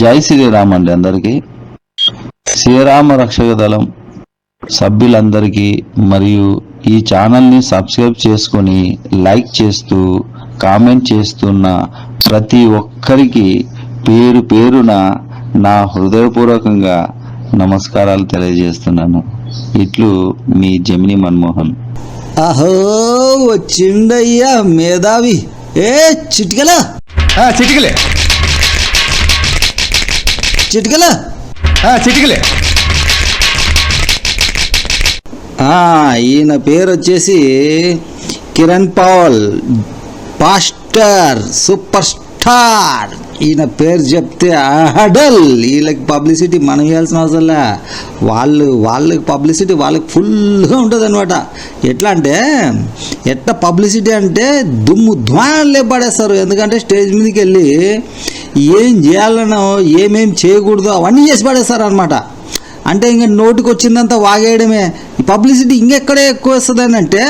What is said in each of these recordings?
జై శ్రీరామ్ అండి అందరికీ. శ్రీరామ రక్షక దళం సభ్యులందరికీ మరియు ఈ ఛానల్ని సబ్స్క్రైబ్ చేసుకొని లైక్ చేస్తూ కామెంట్ చేస్తున్న ప్రతి ఒక్కరికి పేరు పేరున నా హృదయపూర్వకంగా నమస్కారాలు తెలియజేస్తున్నాను. ఇట్లు మీ జమిని మన్మోహన్. అహో వచ్చిండయ్యా మేధావి. ఏ చిటికల? ఆ, చిటికలే. చిటికల? చిటికలే. ఈయన పేరు వచ్చేసి Kiran Paul pastor super star ఈయన పేరు చెప్తే అడల్ వీళ్ళకి పబ్లిసిటీ మనం ఇవ్వాల్సిన అవసరం లే. వాళ్ళు వాళ్ళకి పబ్లిసిటీ వాళ్ళకి ఫుల్గా ఉంటుంది అనమాట ఎట్లా అంటే ఎట్లా పబ్లిసిటీ అంటే దుమ్ము ధ్వానాలు పడేస్తారు ఎందుకంటే స్టేజ్ మీదకి వెళ్ళి ఏం చేయాలనో ఏమేం చేయకూడదో అవన్నీ చేసి పడేస్తారు అనమాట అంటే ఇంకా నోటికి వచ్చిందంతా వాగేయడమే పబ్లిసిటీ ఇంకెక్కడే ఎక్కువ వస్తుందని అంటే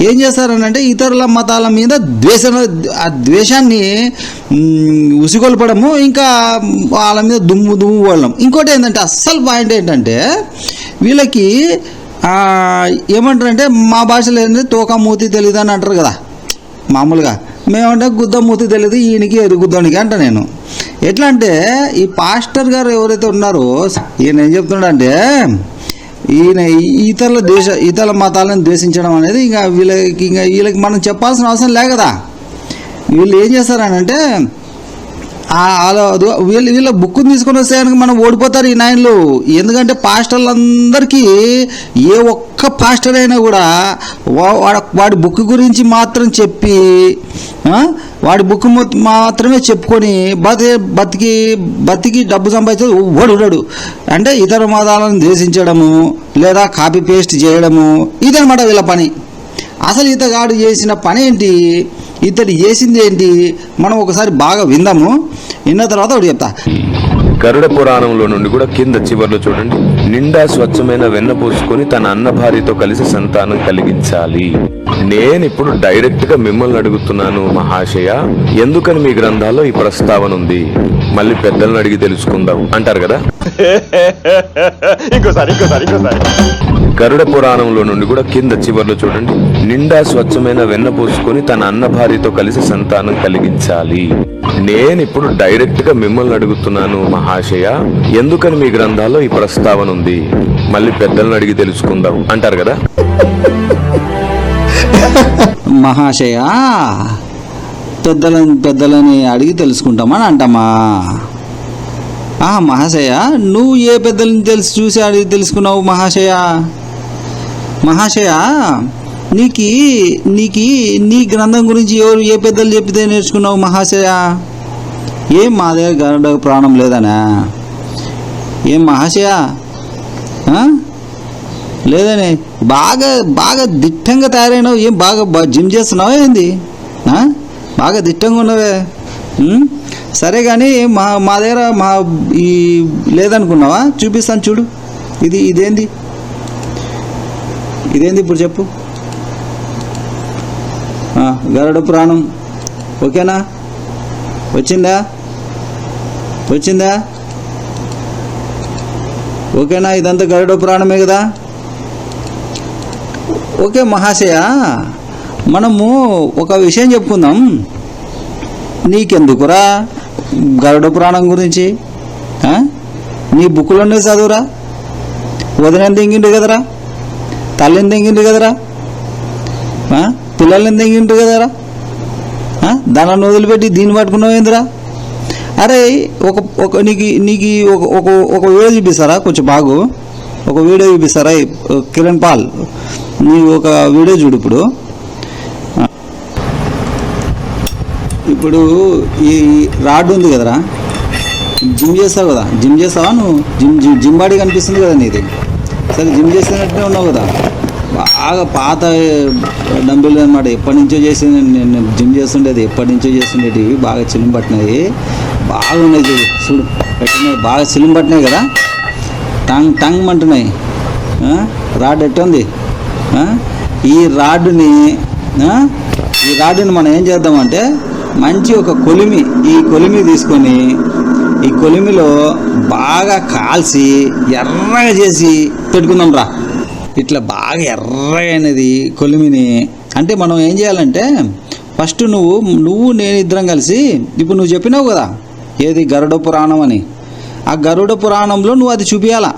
ఏం చేస్తారనంటే ఇతరుల మతాల మీద ద్వేష ఆ ద్వేషాన్ని ఉసిగొల్పడము ఇంకా వాళ్ళ మీద దుమ్ము దుమ్ము వాళ్ళం ఇంకోటి ఏంటంటే అస్సలు పాయింట్ ఏంటంటే వీళ్ళకి ఏమంటారంటే మా భాషలో ఏంటంటే తోక మూతి తెలియదు అని అంటారు కదా. మామూలుగా. మేమంటే గుద్ద మూతి తెలియదు ఈయనకి ఎరుగుద్దానికి అంట నేను. ఎట్లా అంటే ఈ పాస్టర్ గారు ఎవరైతే ఉన్నారో ఈయన ఏం చెప్తున్నాడంటే ఈయన ఇతరుల దేశ ఇతరుల మతాలను ద్వేషించడం అనేది ఇంకా వీళ్ళకి ఇంకా వీళ్ళకి మనం చెప్పాల్సిన అవసరం లే కదా వీళ్ళు ఏం చేస్తారనంటే వీళ్ళు వీళ్ళ బుక్కు తీసుకొని వస్తే మనం ఓడిపోతారు ఈ నాయనలు ఎందుకంటే పాస్టర్లందరికీ ఏ ఒక్క పాస్టర్ అయినా కూడా వా- వాడి బుక్ గురించి మాత్రం చెప్పి వాడి బుక్ మాత్రమే చెప్పుకొని బతి బతికి బతికి డబ్బు సంపాదించేది ఓడు ఉండడు. అంటే ఇతర మతాలను ద్వేషించడము లేదా కాపీ పేస్ట్ చేయడము ఇదనమాట వీళ్ళ పని. అసలు ఇతగాడు చేసిన పని ఏంటి ఇతడు చేసింది ఏంటి మనం ఒకసారి బాగా విందాము. విన్న తర్వాత ఒకటి చెప్తా. గరుడ పురాణంలో నుండి కూడా కింద చివర్లో చూడండి. నిండా స్వచ్ఛమైన వెన్న పూసుకొని తన అన్న భార్యతో కలిసి సంతానం కలిగించాలి. నేను ఇప్పుడు డైరెక్ట్గా మిమ్మల్ని అడుగుతున్నాను మహాశయ. ఎందుకని మీ గ్రంథాల్లో ఈ ప్రస్తావన ఉంది? మళ్ళీ పెద్దలను అడిగి తెలుసుకుందాం. అంటారు కదా? ఇంకోసారి ఇంకోసారి ఇంకోసారి. గరుడ పురాణంలో నుండి కూడా కింద చివర్లో చూడండి. నిండా స్వచ్ఛమైన వెన్న పూసుకొని తన అన్న భార్యతో కలిసి సంతానం కలిగించాలి. నేను ఇప్పుడు డైరెక్ట్గా మిమ్మల్ని అడుగుతున్నాను మహాశయ ఎందుకని మీ గ్రంథాల్లో ఈ ప్రస్తావన ఉంది? మళ్ళీ పెద్దలను అడిగి తెలుసుకుందాం. అంటారు కదా. మహాశయ పెద్దలని పెద్దలని అడిగి తెలుసుకుంటామని అంటామా? ఆ మహాశయ నువ్వు ఏ పెద్దలని తెలిసి చూసి అడిగి తెలుసుకున్నావు మహాశయ? మహాశయ నీకి నీకి నీ గ్రంథం గురించి ఎవరు ఏ పెద్దలు చెప్పితే నేర్చుకున్నావు మహాశయ? ఏం మా దగ్గర గరుడ ప్రాణం లేదనా? ఏం మహాశయ? లేదని? బాగా బాగా దిట్టంగా తయారైనావు? ఏం బాగా బా- జిమ్ చేస్తున్నావా ఏంది? బాగా దిట్టంగా ఉన్నవే? సరే కానీ మా మా దగ్గర మా ఈ లేదనుకున్నావా? చూపిస్తాను చూడు. ఇది ఇదేంది? ఇదేంది ఇప్పుడు చెప్పు. గరుడ ప్రాణం. ఓకేనా? వచ్చిందా? వచ్చిందా? ఓకేనా ఇదంతా గరుడ పురాణమే కదా? ఓకే మహాశయ మనము ఒక విషయం చెప్పుకుందాం. నీకెందుకురా గరుడ పురాణం గురించి? నీ బుక్కులోనే చదువురా. వదిన తెంగిండు కదరా? తల్లిని తెంగిండు కదరా? ఆ? పిల్లల్ని తెంగిండు కదరా? ఆ? దానిని వదిలిపెట్టి దీన్ని పట్టుకున్నావు ఏందిరా అరే ఒక ఒక నీకు నీకు ఒక ఒక ఒక వీడియో చూపిస్తారా? కొంచెం బాగు. ఒక వీడియో చూపిస్తారా? కిరణ్ పాల్. నీ ఒక వీడియో చూడు ఇప్పుడు. ఇప్పుడు ఈ రాడ్ ఉంది కదరా? జిమ్ చేస్తావు కదా? జిమ్ చేస్తావా నువ్వు? జిమ్ జిమ్ జిమ్ బాడీ కనిపిస్తుంది కదా నీది. సరే జిమ్ చేస్తున్నట్టే ఉన్నావు కదా? బాగా పాత డంబిల్ అనమాట ఎప్పటి నుంచో చేసి నేను జిమ్ చేస్తుండేది. ఎప్పటి నుంచో చేస్తుండేటివి. బాగా చిన్న పట్టినాయి బాగున్నాయి చూడు చూడు. పెట్టినాయి బాగా సిలిం పట్టినాయి కదా. టంగ్ టంగ్ అంటున్నాయి. రాడ్ ఎట్టుంది ఈ రాడ్డుని ఈ రాడ్డుని మనం ఏం చేద్దామంటే మంచి ఒక కొలిమి ఈ కొలిమి తీసుకొని ఈ కొలిమిలో బాగా కాల్చి ఎర్రగా చేసి పెట్టుకుందాం రా. ఇట్లా బాగా ఎర్రగైనది కొలిమిని. అంటే మనం ఏం చేయాలంటే ఫస్ట్ నువ్వు నువ్వు నేను ఇద్దరం కలిసి ఇప్పుడు నువ్వు చెప్పినావు కదా ఏది గరుడ పురాణం అని? ఆ గరుడ పురాణంలో నువ్వు అది చూపించాలా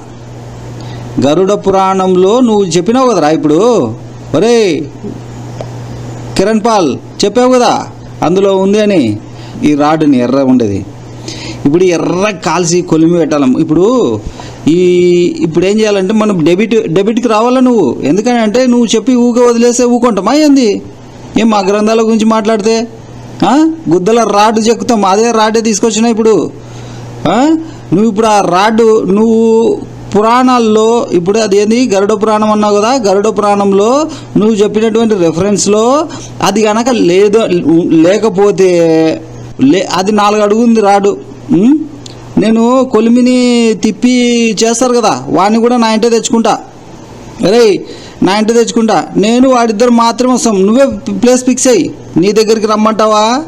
గరుడ పురాణంలో నువ్వు చెప్పినావు కదరా ఇప్పుడు? ఒరే కిరణ్ పాల్ చెప్పావు కదా? అందులో ఉంది అని. ఈ రాడ్ని ఎర్ర ఉండేది. ఇప్పుడు ఎర్ర కాల్చి కొలిమి పెట్టాలి. ఇప్పుడు ఈ ఇప్పుడు ఏం చేయాలంటే మనం డెబిట్ డెబిట్కి రావాలా నువ్వు? ఎందుకని అంటే నువ్వు చెప్పి ఊగా వదిలేస్తే ఊకుంటామా ఏంది? ఏం మా గ్రంథాల గురించి మాట్లాడితే? గుద్దల రాడ్ చెక్కుతాం. అదే రాడే తీసుకొచ్చినా ఇప్పుడు. నువ్వు ఇప్పుడు ఆ రాడ్డు నువ్వు పురాణాల్లో ఇప్పుడు అది ఏంది? గరుడ పురాణం అన్నావు కదా? గరుడ పురాణంలో నువ్వు చెప్పినటువంటి రెఫరెన్స్లో అది కనుక లేదు లేకపోతే లే అది నాలుగు అడుగుంది రాడు. నేను కొలిమిని తిప్పి చేస్తారు కదా? వాడిని కూడా నా ఇంటే తెచ్చుకుంటా. అరే నా ఇంటి తెచ్చుకుంటా. నేను వాడిద్దరు మాత్రమే వస్తాం. నువ్వే ప్లేస్ ఫిక్స్ అయ్యి నీ దగ్గరికి రమ్మంటావా?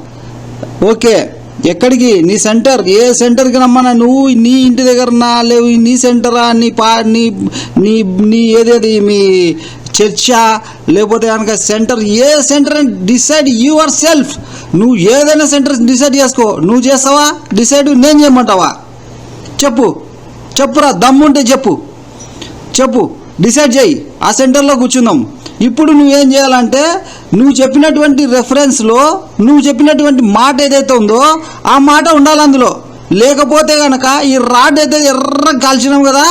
ఓకే. ఎక్కడికి? నీ సెంటర్. ఏ సెంటర్కి రమ్మన్నా నువ్వు నీ ఇంటి దగ్గర నా లేవు. నీ సెంటరా? నీ పా నీ నీ నీ ఏదేది? మీ చర్చా? లేకపోతే కనుక సెంటర్. ఏ సెంటర్ అని డిసైడ్ యువర్ సెల్ఫ్. నువ్వు ఏదైనా సెంటర్ డిసైడ్ చేసుకో. నువ్వు చేస్తావా? డిసైడ్ నేను చేయమంటావా? చెప్పు. చెప్పురా. దమ్ముంటే చెప్పు. చెప్పు. డిసైడ్ చేయి. ఆ సెంటర్లో కూర్చుందాం. ఇప్పుడు నువ్వేం చేయాలంటే నువ్వు చెప్పినటువంటి రెఫరెన్స్లో నువ్వు చెప్పినటువంటి మాట ఏదైతే ఉందో ఆ మాట ఉండాలి అందులో. లేకపోతే కనుక ఈ రాడ్ అయితే ఎర్ర కాల్చినాం కదా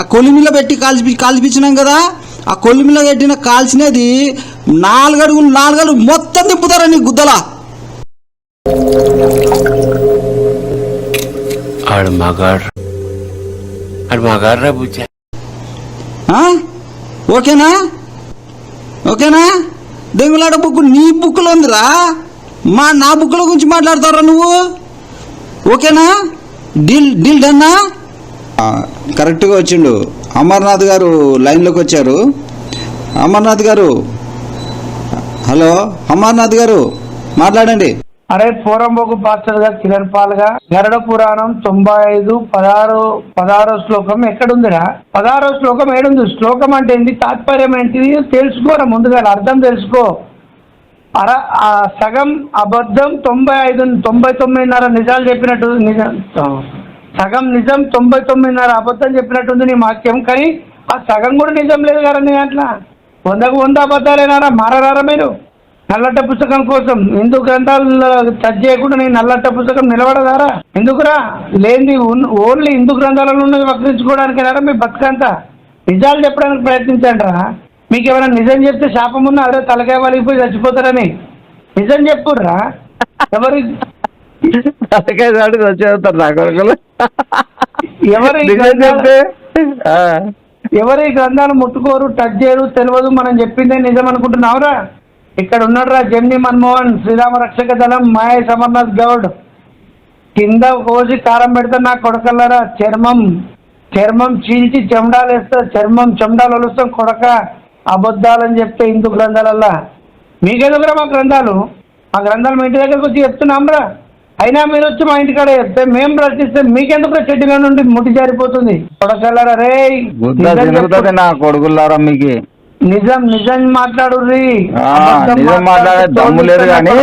ఆ కొలిమిలో పెట్టి కాల్చి కాల్చిపించినాం కదా ఆ కొలిమిలో పెట్టిన కాల్చినది నాలుగడుగులు నాలుగడుగు మొత్తం తిప్పుతారా నీ గుద్దలా? ఆడు మగాడు. ఆడు ఓకేనా? ఓకేనా? దెంగులాడ బుక్ నీ బుక్లో ఉందిరా. మా నా బుక్ల గురించి మాట్లాడతారా నువ్వు. ఓకేనా? డీల్ డీల్ డన్నా? కరెక్ట్గా వచ్చిండు. అమర్నాథ్ గారు లైన్లోకి వచ్చారు. అమర్నాథ్ గారు హలో అమర్నాథ్ గారు మాట్లాడండి. అరే పోరంబోకు పాస్టర్గా కిరణ్ పాల్గా గరుడ పురాణం తొంభై ఐదు పదహారు పదహారో శ్లోకం ఎక్కడుందిరా? పదహారో శ్లోకం ఏడుంది? శ్లోకం అంటే ఏంటి తాత్పర్యం ఏంటిది? తెలుసుకోరా ముందుగా అర్థం తెలుసుకో. అర ఆ సగం అబద్ధం తొంభై ఐదు తొంభై తొమ్మిదిన్నర నిజాలు చెప్పినట్టు నిజం సగం నిజం తొంభై తొమ్మిదిన్నర అబద్ధం చెప్పినట్టుంది నీ వాక్యం కానీ ఆ సగం కూడా నిజం లేదు కదా నీ వందకు వంద అబద్ధాలేనారా? మారరారా మీరు? నల్లట్ట పుస్తకం కోసం హిందూ గ్రంథాలు టచ్ చేయకుండా నీ నల్లట్ట పుస్తకం నిలబడదారా? ఎందుకురా? ఉన్- ఓన్లీ హిందూ గ్రంథాలలో ఉన్నది వక్రించుకోవడానికేనారా మీ బతుకంతా? నిజాలు చెప్పడానికి ప్రయత్నించండి రా మీకు ఎవరైనా నిజం చెప్తే శాపం ఉన్నా అదే తలకాయ వలిగిపోయి చచ్చిపోతారని. నిజం చెప్పుర్రా. ఎవరి వచ్చేస్తారు నా కొడుకులు. ఎవరి నిజం చెప్తే. ఎవరి గ్రంథాలు ముట్టుకోరు టచ్ చేయరు తెలియదు మనం చెప్పిందే నిజం అనుకుంటున్నావురా? ఇక్కడ ఉన్నాడురా జమ్ని మన్మోహన్ శ్రీరామ రక్షక దళం మాయ సమర్నాథ్ గౌడ్. కింద కోసి కారం పెడితే నా కొడకల్లరా? చర్మం చర్మం చీల్చి చెమడాలు వేస్తా చర్మం చెమడాలు వలుస్తాం కొడక అబద్ధాలని చెప్తే హిందూ గ్రంథాలల్లా. మీకెందుకురా మా గ్రంథాలు? మా గ్రంథాలు మీ ఇంటి దగ్గరకు వచ్చి చెప్తున్నాంరా. అయినా మీరు వచ్చి మా ఇంటికాడ చెప్తే మేము రచిస్తే మీకెందుకు చెట్టుగా నుండి ముట్టి జారిపోతుంది? కొడకల్లరా రే కొడుకులారా మీకు? నిజం నిజం మాట్లాడు ఆ, నిజం మాట్లాడే దమ్ము లేదు గాని.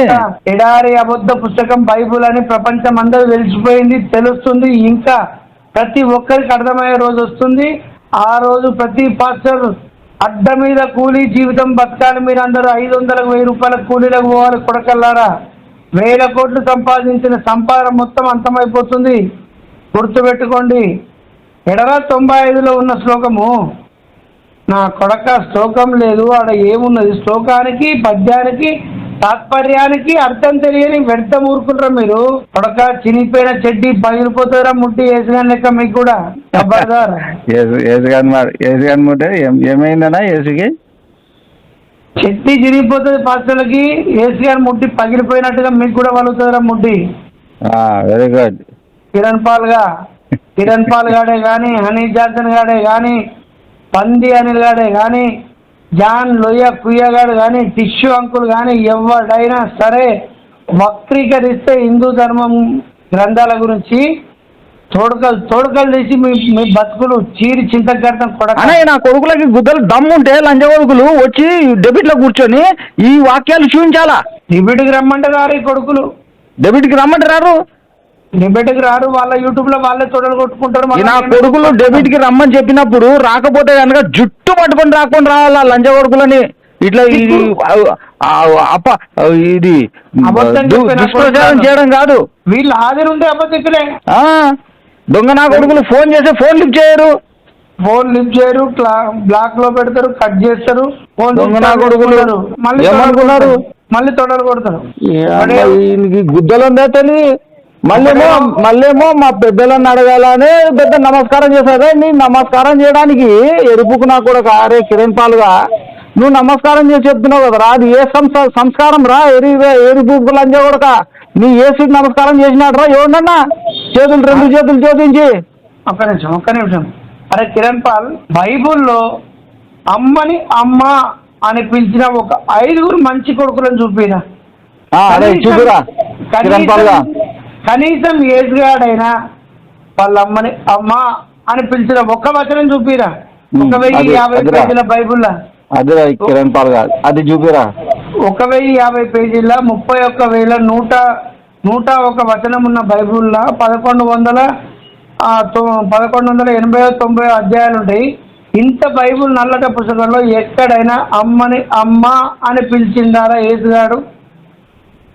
ఎడారి అబద్ధ పుస్తకం బైబుల్ అని ప్రపంచం అందరూ తెలిసిపోయింది తెలుస్తుంది. ఇంకా ప్రతి ఒక్కరికి అర్థమయ్యే రోజు వస్తుంది. ఆ రోజు ప్రతి పాస్టర్ అడ్డ మీద కూలీ జీవితం బతకాలి. మీరు అందరూ ఐదు వందలకు వెయ్యి రూపాయల కూలీలకు పోవాలి కొడకల్లారా? వేల కోట్లు సంపాదించిన సంపాదన మొత్తం అంతమైపోతుంది. గుర్తుపెట్టుకోండి. ఎడరా తొంభై ఐదులో ఉన్న శ్లోకము నా కొడక శ్లోకం లేదు. ఆడ ఏమున్నది? శ్లోకానికి పద్యానికి తాత్పర్యానికి అర్థం తెలియని వ్యర్థ మూర్ఖులరా మీరు. కొడక చినిపోయిన చెడ్డి పగిలిపోతారా ముట్టి వేసిన లెక్క మీకు కూడా? ఖబర్దార్ ఏసు ఏసు గాని మరి ఏసు గాని ముట్టే ఏం ఏమైందన్నా ఏసుకి? చెడ్డి చిరిగిపోతుంది పాస్టర్లకి ఏసీ గారు ముట్టి పగిలిపోయినట్టుగా మీకు కూడా వలుగుతుందిరా ముట్టి వెరీ గుడ్ కిరణ్ పాల్గా కిరణ్ పాల్ గాడే కానీ హనీ జాన్సన్ గాడే కానీ పంది అనిల్ గాడే కానీ జాన్ లోయ కుయ్య గాడు కానీ టిష్యూ అంకుల్ కానీ ఎవడైనా సరే వక్రీకరిస్తే హిందూ ధర్మం గ్రంథాల గురించి తోడకలు తోడకలు తీసి మీ మీ బతుకులు చీరి చింతగడతాం కొడక. నా కొడుకులకి గుద్దలు దమ్ముంటే లంజ కొడుకులు వచ్చి డెబిట్లో కూర్చొని ఈ వాక్యాలు చూపించాలా? డిబేట్కి రమ్మంటే రారు ఈ కొడుకులు. డెబిట్కి రమ్మంటారు డిబేట్కి రారు వాళ్ళ యూట్యూబ్లో వాళ్ళే తోడలు కొట్టుకుంటారు నా కొడుకులు డెబిట్కి రమ్మని చెప్పినప్పుడు రాకపోతే కనుక జుట్టు పట్టుకొని రాకుండా రావాలా లంజ కొడుకులని ఇట్లా ఇది అప్ప ఇది దుష్ప్రచారం. చేయడం కాదు వీళ్ళు హాజరు ఉంటే అబద్ధికులే ఆ దొంగ నా కొడుకులు ఫోన్ చేస్తే ఫోన్ లిఫ్ట్ చేయరు ఫోన్ లిఫ్ట్ చేయరు బ్లాక్లో పెడతారు కట్ చేస్తారు ఫోన్ దొంగ నా కొడుకులు. మళ్ళీ ఏమనుకున్నారు? తొడలు కొడతారు. మళ్ళీ తొడలు కొడతారు గుద్దలు ఉందా తెలి మళ్ళేమో మళ్ళేమో మా పెద్దలను అడగాలని పెద్ద నమస్కారం చేశారు. నీ నమస్కారం చేయడానికి ఎరుపుకు నాకు కూడా కారే కిరణ్ పాలుగా. నువ్వు నమస్కారం చేసి చెప్తున్నావు కదరా అది ఏ సంస్కారం రా? ఎరి ఎరుపు లంజ కొడక. నీ ఏసీకి నమస్కారం చేసినాడు రా? ఎవడన్నా చేతులు రెండు చేతులు జోడించి ఒక్క నిమిషం ఒక్క నిమిషం. అరే కిరణ్ పాల్ బైబుల్లో అమ్మని అమ్మ అని పిలిచిన ఒక ఐదుగురు మంచి కొడుకులను చూపిరా. చూపురా. కిరణ్ పాలుగా. కనీసం ఏజ్గాడైనా వాళ్ళ అమ్మని అమ్మ అని పిలిచిన ఒక్క వచనం చూపిరా. ఒక వెయ్యి యాభై. పేజీల బైబుల్లా. అదే కిరణ్ పాలుగా అది చూపిరా. ఒక వెయ్యి యాభై పేజీల ముప్పై ఒక్క వేల నూట నూట ఒక వచనం ఉన్న బైబుల్లో పదకొండు వందల పదకొండు వందల ఎనభై తొంభై అధ్యాయాలు ఉంటాయి. ఇంత బైబుల్ నల్లట పుస్తకంలో ఎక్కడైనా అమ్మని అమ్మ అని పిలిచిండారా ఏసుగాడు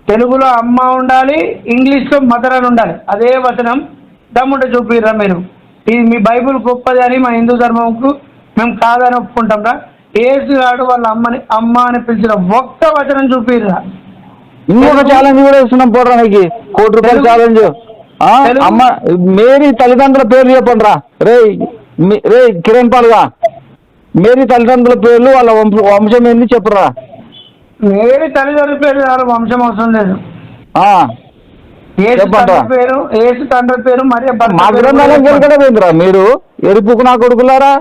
తెలుగులో అమ్మ ఉండాలి ఇంగ్లీష్లో మదర్ అని ఉండాలి. అదే వచనం దమ్ముంటే చూపిర్రా మీరు. ఇది మీ బైబుల్ గొప్పది అని మా హిందూ ధర్మంకు మేము కాదని ఒప్పుకుంటాం ఏసుగాడు వాళ్ళ అమ్మని అమ్మ అని పిలిచిన ఒక్క వచనం చూపిర్రా ఇంకొక ఛాలెంజ్ కూడా ఇస్తున్నాం పోడ్రా నీకు. కోటి రూపాయల ఛాలెంజ్ అమ్మ మేరీ తల్లిదండ్రుల పేర్లు చెప్పండి రా. రే రే కిరణ్ పాలుగా మేరీ తల్లిదండ్రుల పేర్లు వాళ్ళ వంశ వంశం ఏంది చెప్పురా. మేరీ తల్లిదండ్రుల పేరు చాలు వంశం అవసరం లేదు. పేరు ఏసు తండ్రి పేరు మా మీరు? ఎరుపుకు నా కొడుకులారా?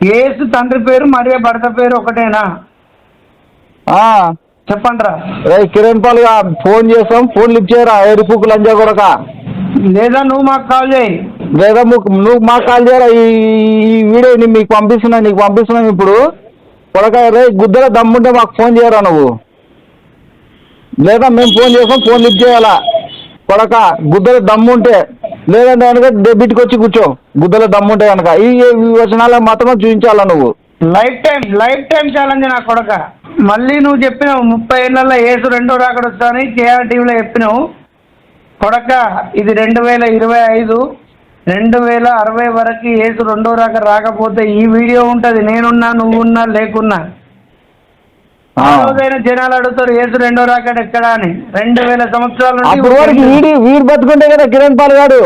ఏసు తండ్రి పేరు మరియు భర్త పేరు ఒకటేనా? ఆ, చెప్పండి రా కిరణ్ పాలుగా ఫోన్ చేస్తాం ఫోన్ లిఫ్ట్ చేయరా? ఎరుపుకు లంజా కొడక. లేదా నువ్వు మాకు కాల్ చేయి. లేదా నువ్వు మాకు కాల్ చేయరా? ఈ వీడియో మీకు పంపిస్తున్నా నీకు పంపిస్తున్నాం ఇప్పుడు. కొడక రే గుద్దల దమ్ముంటే మాకు ఫోన్ చేయరా నువ్వు? లేదా మేము ఫోన్ చేస్తాం ఫోన్ లిఫ్ట్ చేయాలా? కొడక గుద్దల దమ్ముంటే లేదంటే కనుక డెబిట్కి వచ్చి కూర్చో. గుద్దల దమ్ముంటే కనుక ఈ వచనాలు మాత్రమే చూపించాలా నువ్వు? Life time life time challenge నా కొడక. మళ్ళీ నువ్వు చెప్పినావు ముప్పై ఏళ్ళల్లో ఏసు రెండో రాకడొస్తా అని కేఆర్ టీవీలో చెప్పినావు. కొడక ఇది రెండు వేల ఇరవై ఐదు రెండు వేల అరవై వరకు ఏసు రెండో రాక రాకపోతే ఈ వీడియో ఉంటుంది. నేనున్నా నువ్వున్నా లేకున్నా. రోజైన జనాలు అడుగుతారు ఏసు రెండో రాకడ ఎక్కడా? అని. రెండు వేల సంవత్సరాల వీడు బతుకుంటే కదా కిరణ్ పాల్ గారు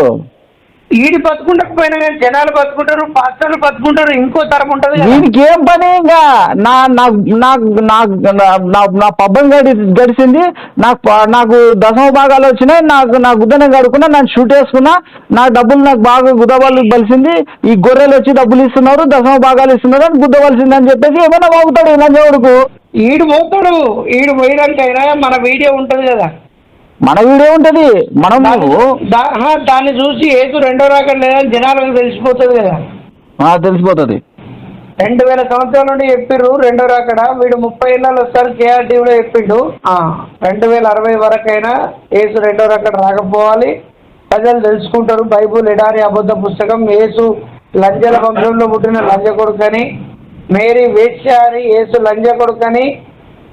ఈడి బతుకుండకపోయినా కానీ జనాలు బతుకుంటారు పాస్టర్లు బతుకుంటారు ఇంకో తరం ఉంటుంది. వీడికి ఏం పని ఇంకా? నా నా నా- నా- పబ్బం గడి గడిచింది నాకు నాకు దశమ భాగాలు వచ్చినాయి. నాకు నా గుద్దనే గడుకున్నా నన్ను షూట్ వేసుకున్నా నా డబ్బులు నాకు బాగా గుద్దవాళ్ళు బలిసింది. ఈ గొర్రెలు వచ్చి డబ్బులు ఇస్తున్నారు దశమ భాగాలు ఇస్తున్నారు అని గుద్దవలసింది అని చెప్పేసి ఏమైనా బాగుతాడు లంజవుడుకు ఈడు పోతాడు. ఈడు పోయినాక అయినా మన వీడియో ఉంటుంది కదా. మన వీడియో ఉంటది. మనం దాన్ని చూసి ఏసు రెండో రాకడ లేదని జనాలకు తెలిసిపోతుంది కదా. ఆ, తెలిసిపోతుంది. రెండు వేల సంవత్సరాల నుండి చెప్పిర్రు రెండో రాకడ. వీడు ముప్పై ఏళ్ళు వస్తారు కేఆర్ టీవీలో చెప్పిండు. ఆ, రెండు వేల అరవై వరకైనా ఏసు రెండో రాకడ రాకపోవాలి. ప్రజలు తెలుసుకుంటారు బైబుల్ ఎడారి అబద్ధ పుస్తకం. ఏసు లంజల వంశంలో పుట్టిన లంజ కొడుకని మేరీ వేశ్య అని ఏసు లంజ కొడుకని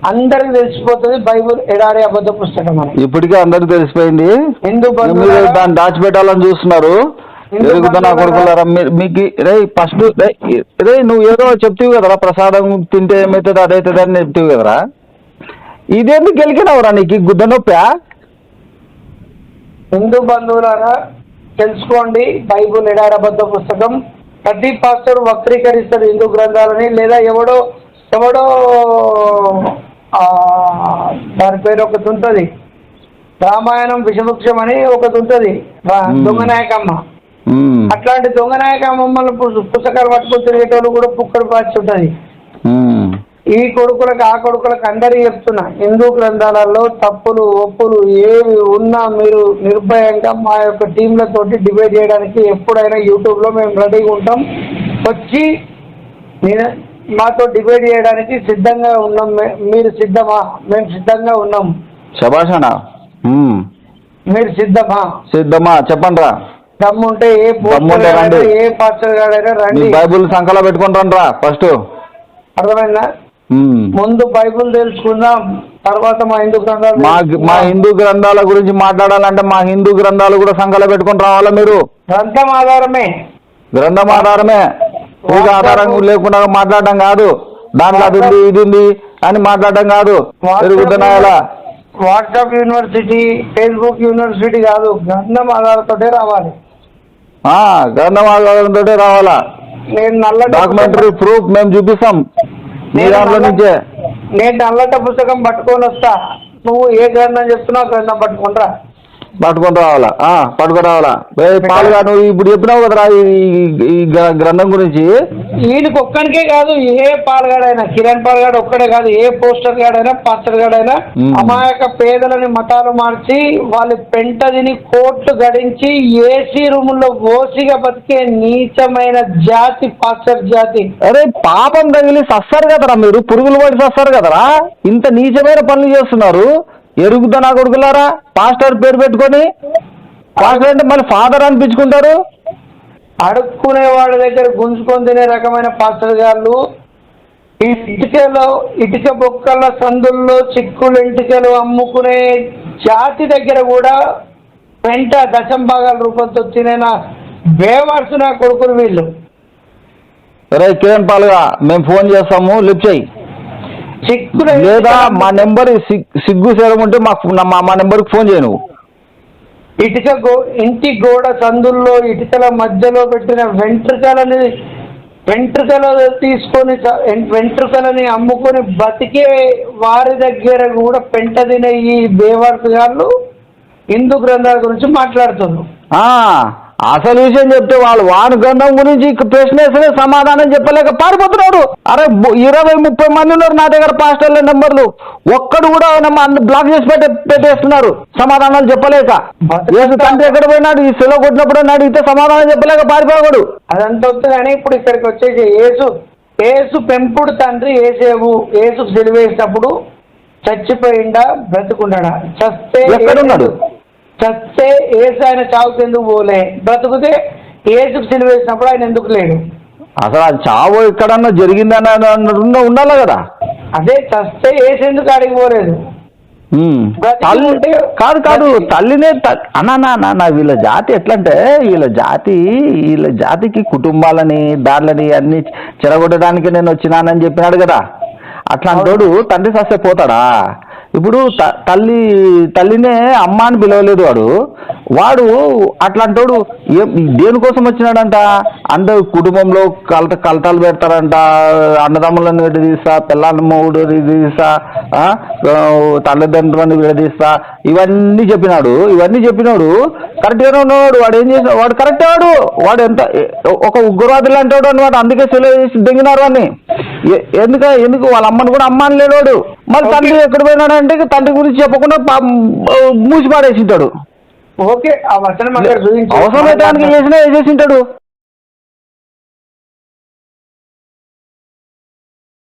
అందరికి తెలిసిపోతుంది బైబుల్ ఎడారి అబద్ధ పుస్తకం అని. ఇప్పటికే అందరికి తెలిసిపోయింది. హిందూ మీరు దాన్ని దాచిపెట్టాలని చూస్తున్నారు. ఎరుగుతున్న కొడుకులారా మీకు రే ఫస్ట్ రే నువ్వు ఏదో చెప్తావు కదరా? ప్రసాదం తింటే ఏమవుతుంది అదవుతుంది అని చెప్తావు కదరా? ఇదేందుకు గెలికినవరా నీకు? గుద్ద నొప్పా? హిందూ బంధువులారా తెలుసుకోండి బైబుల్ ఎడారబద్ధ పుస్తకం. ప్రతి పాస్టర్ వక్రీకరిస్తారు హిందూ గ్రంథాలని లేదా ఎవడో ఎవడో దాని పేరు ఒకటి ఉంటుంది రామాయణం విషవృక్షం అని ఒకటి ఉంటుంది రా- మ్మ్. దొంగ నాయకమ్మ. ఉమ్, అట్లాంటి దొంగ నాయకమ్మల పుస్తకాలు పట్టుకొని తిరిగేటోళ్ళు కూడా పుక్కడు పాచి ఉంటుంది. ఈ కొడుకులకు ఆ కొడుకులకు అందరికీ చెప్తున్నా హిందూ గ్రంథాలలో తప్పులు ఒప్పులు ఏవి ఉన్నా మీరు నిర్భయంగా మా యొక్క టీంలతోటి డిబేట్ చేయడానికి ఎప్పుడైనా యూట్యూబ్లో మేము రెడీగా ఉంటాం. వచ్చి మాతో డిబేట్ చేయడానికి సిద్ధంగా ఉన్నాం. మీరు సిద్ధమా? మేము సిద్ధంగా ఉన్నాం. శభాషణ. మీరు సిద్ధమా? సిద్ధమా? చెప్పండి రా దమ్ముంటే ఏ రండి. ఏ పాస్టర్ గాడైనా రండి. బైబుల్ సంకలో పెట్టుకుంటాను రా ఫస్ట్. అర్థమైందా. ముందు బైబుల్ తెలుసుకుందాం తర్వాత మా హిందూ గ్రంథాలు మా. హిందూ గ్రంథాల గురించి మాట్లాడాలంటే మా హిందూ గ్రంథాలు కూడా సంకలో పెట్టుకుని రావాలా మీరు. గ్రంథం ఆధారమే. గ్రంథం ఆధారమే. పూజ ఆధారం లేకుండా మాట్లాడడం కాదు. దాంట్లో అది ఉంది ఇది ఉంది అని మాట్లాడడం కాదు. పెరుగుతున్నాయలా వాట్సాప్ యూనివర్సిటీ ఫేస్బుక్ యూనివర్సిటీ కాదు గ్రంథం ఆధారంతోటే రావాలి. గ్రంథం ఆధారంతో రావాలా? నేను నల్లట డాక్యుమెంటరీ ప్రూఫ్ మేము చూపిస్తాం. మీ నేను దాంట్లో నల్ల- నుంచే. నేను నల్లట పుస్తకం పట్టుకొని వస్తా. నువ్వు ఏ గ్రంథం చెప్తున్నావు గ్రంథం పట్టుకుంటా. పట్టుకొని రావాలా? ఆ, పట్టుకొని రావాలా? పాలుగా నువ్వు ఇప్పుడు చెప్పినావు కదరా ఈ ఈ- ఈ గ్ర- గ్రంథం గురించి. వీళ్ళకి ఒక్కడికే కాదు ఏ పాల్గాడైనా కిరణ్ పాల్గాడు ఒక్కడే కాదు ఏ పోస్టర్ గాడైనా పాస్టర్ గాడైనా. అమాయక పేదలని మతాలు మార్చి వాళ్ళు పెంట తిని కోట్లు గడించి ఏసీ రూముల్లో ఓసిగా బతికే నీచమైన జాతి పాస్టర్ జాతి. అరే పాపం తగిలి సస్తారు కదరా మీరు? పురుగులు పడి సస్తారు కదరా? ఇంత నీచమైన పనులు చేస్తున్నారు. ఎరుగుతా నా కొడుకులారా? పాస్టర్ పేరు పెట్టుకొని? పాస్టర్ అంటే మళ్ళీ ఫాదర్ అనిపించుకుంటారు? అడుక్కునే వాళ్ళ దగ్గర గుంజుకొని తినే రకమైన పాస్టర్ గారు ఈ ఇటుకలో ఇటుక బొక్కల సందుల్లో చిక్కులు ఇంటికలు అమ్ముకునే జాతి దగ్గర కూడా వెంట దశం భాగాల రూపంతో తినే బేవర్స్ నా కొడుకులు వీళ్ళు. రే కిరణ్ పాలుగా మేము ఫోన్ చేస్తాము లిఫ్ట్ చేయి. లేదా మా నెంబర్ సిగ్గు సేరం ఉంటే మాకు మా నెంబర్కి ఫోన్ చేయి నువ్వు. ఇటుక గో ఇంటి గోడ సందుల్లో ఇటుకల మధ్యలో పెట్టిన వెంట్రుకలని వెంట్రుకలు తీసుకొని వెంట్రుకలని అమ్ముకొని బతికే వారి దగ్గర కూడా పెంట తినే ఈ బేవర్స్ గారు హిందూ గ్రంథాల గురించి మాట్లాడుతున్నారు. ఆ, అసలు విషయం చెప్తే వాళ్ళు వాని గంధం గురించి ప్రశ్న సమాధానం చెప్పలేక పారిపోతున్నాడు. అరే ఇరవై ముప్పై మంది ఉన్నారు నా దగ్గర పాస్టర్ల నెంబర్లు. ఒక్కడు కూడా బ్లాక్ చేసి పెట్టే పెట్టేస్తున్నారు. సమాధానాలు చెప్పలేక. ఏసు తండ్రి ఎక్కడ పోయినాడు? ఈ సెలవు కొట్టినప్పుడు అడిగితే సమాధానం చెప్పలేక పారిపోయాడు. అదంతా వస్తుంది కానీ ఇప్పుడు ఇక్కడికి వచ్చేసి ఏసు ఏసు పెంపుడు తండ్రి ఏసేవు ఏసు సిలివేసినప్పుడు చచ్చిపోయిండా బ్రతుకున్నాడా? చస్తే ఎక్కడున్నాడు? చస్తే ఏసు ఆయన చావుకి ఎందుకు పోలే? బ్రతుకుతే ఏసుకు సిలివేసినప్పుడు ఆయన ఎందుకు లేడు? అసలు అది చావు ఎక్కడన్నా జరిగిందని అన్న- ఉండాలి కదా? అదే చస్తే ఏసు ఎందుకు అడిగి పోలేదు? తల్లి కాదు కాదు. తల్లినే అన్నా నా వీళ్ళ జాతి ఎట్లంటే వీళ్ళ జాతి వీళ్ళ జాతికి కుటుంబాలని దారులని అన్ని చెరగొట్టడానికి నేను వచ్చినానని చెప్పినాడు కదా? అట్లాంటోడు తండ్రి సస్తే పోతాడా? ఇప్పుడు త- తల్లి తల్లినే అమ్మ అని పిలవలేదు వాడు. వాడు అట్లాంటోడు ఏం దేనికోసం వచ్చినాడంట? అందరు కుటుంబంలో కలత కలతాలు పెడతారంట అన్నదమ్ములను విడదీస్తా పిల్లల విడదీస్తా తల్లిదండ్రులను విడదీస్తా ఇవన్నీ చెప్పినాడు ఇవన్నీ చెప్పినాడు కరెక్ట్గానే ఉన్నాడు వాడు ఏం చేసిన వాడు కరెక్టే వాడు వాడు ఎంత ఒక ఉగ్రవాదులు వాడు అనమాట అందుకే సెలవు చేసి దిగినారు అని ఎందుక ఎందుకు వాళ్ళ అమ్మని కూడా అమ్మ అని లేడు మళ్ళీ తండ్రి ఎక్కడ పోయినాడు అంటే తండ్రి గురించి చెప్పకుండా మూసి పాడేసింటాడు ఓకే అవసరమైతే ఆయనకి చేసినా చేసింటాడు?